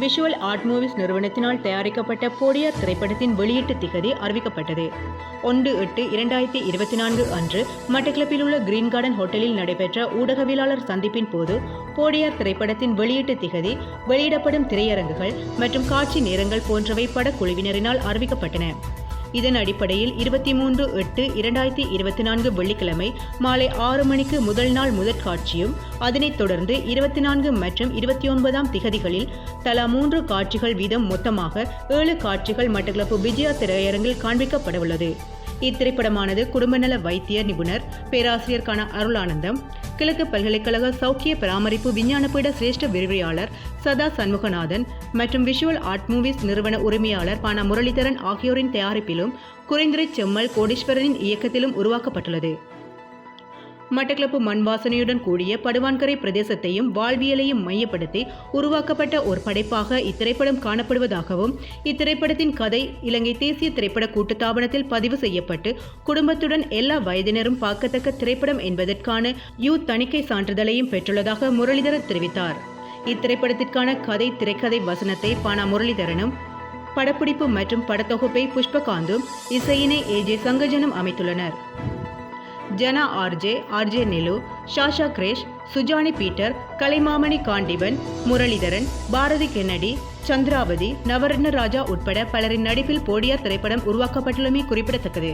Visual art movies நிறுவனத்தினால் தயாரிக்கப்பட்ட போடியார் திரைப்படத்தின் வெளியீட்டு திகதி அறிவிக்கப்பட்டது. ஒன்று எட்டு இரண்டாயிரத்தி இருபத்தி நான்கு அன்று மட்டக்கிளப்பில் உள்ள கிரீன் கார்டன் ஹோட்டலில் நடைபெற்ற ஊடகவியலாளர் சந்திப்பின் போது போடியார் திரைப்படத்தின் வெளியீட்டு திகதி வெளியிடப்படும் திரையரங்குகள் மற்றும் காட்சி நேரங்கள் போன்றவை படக்குழுவினரினால் அறிவிக்கப்பட்டன. இதன் அடிப்படையில் இருபத்தி மூன்று எட்டு இரண்டாயிரத்தி இருபத்தி நான்கு வெள்ளிக்கிழமை மாலை ஆறு மணிக்கு முதல் நாள் முதற் காட்சியும் அதனைத் தொடர்ந்து இருபத்தி நான்கு மற்றும் இருபத்தி ஒன்பதாம் திகதிகளில் தலா மூன்று காட்சிகள் வீதம் மொத்தமாக ஏழு காட்சிகள் மட்டக்களப்பு விஜயா திரையரங்கில் காண்பிக்கப்படவுள்ளது. இத்திரைப்படமானது குடும்பநல வைத்திய நிபுணர் பேராசிரியர் அருளானந்தம். கிழக்கு பல்கலைக்கழக சௌக்கிய பராமரிப்பு விஞ்ஞானபீட சிரேஷ்ட விரிவியாளர் சதா சண்முகநாதன் மற்றும் விஷுவல் ஆர்ட் மூவிஸ் நிறுவன உரிமையாளர் பானா முரளிதரன் ஆகியோரின் தயாரிப்பிலும் குறைந்திரை செம்மல் கோடீஸ்வரனின் இயக்கத்திலும் உருவாக்கப்பட்டுள்ளது. மட்டக்களப்பு மண் வாசனையுடன் கூடிய படுவான்கரை பிரதேசத்தையும் வாழ்வியலையும் மையப்படுத்தி உருவாக்கப்பட்ட ஒரு படைப்பாக இத்திரைப்படம் காணப்படுவதாகவும் இத்திரைப்படத்தின் கதை இலங்கை தேசிய திரைப்பட கூட்டுத்தாபனத்தில் பதிவு செய்யப்பட்டு குடும்பத்துடன் எல்லா வயதினரும் பார்க்கத்தக்க திரைப்படம் என்பதற்கான யூ தணிக்கை சான்றிதழையும் பெற்றுள்ளதாக முரளிதரன் தெரிவித்தார். இத்திரைப்படத்திற்கான கதை திரைக்கதை வசனத்தை பானா முரளிதரனும் படப்பிடிப்பு மற்றும் படத்தொகுப்பை புஷ்பகாந்தும் இசையினை ஏஜே சங்கஜனும் அமைத்துள்ளனர். Jana RJ RJ Nilu Shasha Grace Sujani Peter Kalaimamani Kandipan Muralitharan Bharathi Kennedy Chandravathi Navaratna Raja உட்பட பலரின் நடிப்பில் போடியார் திரைப்படம் உருவாக்கப்பட்டுள்ளமை குறிப்பிடத்தக்கது.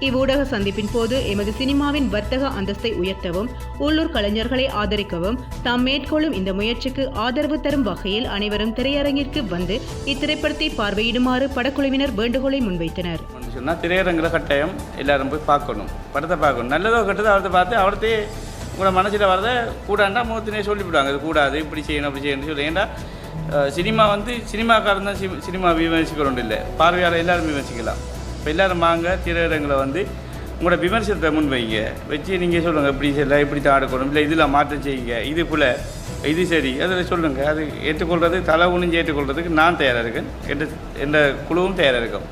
இவ்வூடக சந்திப்பின் போது எமது சினிமாவின் வர்த்தக அந்தஸ்தை உயர்த்தவும் உள்ளூர் கலைஞர்களை ஆதரிக்கவும் தாம் மேற்கொள்ளும் இந்த முயற்சிக்கு ஆதரவு தரும் வகையில் அனைவரும் திரையரங்கிற்கு வந்து இத்திரைப்படத்தை பார்வையிடுமாறு படக்குழுவினர் வேண்டுகோளை முன்வைத்தனர். சொன்னால் திரையரங்கில் கட்டாயம் எல்லாரும் போய் பார்க்கணும். படத்தை பார்க்கணும். நல்லதோ கெட்டதோ அவர்த்த பார்த்து அவர்த்தே உங்களோட மனசில் வரத கூடாண்டா மூத்தினே சொல்லிவிடுவாங்க. இது கூடாது இப்படி செய்யணும் அப்படி செய்யணும் சொல்லி. ஏன்டா சினிமா வந்து சினிமாக்காரன் தான் சினிமா விமர்சிக்கிறோம் இல்லை. பார்வையாளர் எல்லாரும் விமர்சிக்கலாம். இப்போ எல்லாரும் வாங்க திரையரங்கில் வந்து உங்களோட விமர்சனத்தை முன் வைங்க வச்சு நீங்கள் சொல்லுங்கள் இப்படி செய்யலாம் இப்படி தான் ஆடக்கணும். இல்லை இதில் மாற்றம் செய்யுங்க. இது போல் இது சரி. அதில் சொல்லுங்கள் அது ஏற்றுக்கொள்வது தலை குனிஞ்சு ஏற்றுக்கொள்றதுக்கு நான் தயாராக இருக்கேன். என்ற என்ற குழுவும் தயாராக இருக்கும்.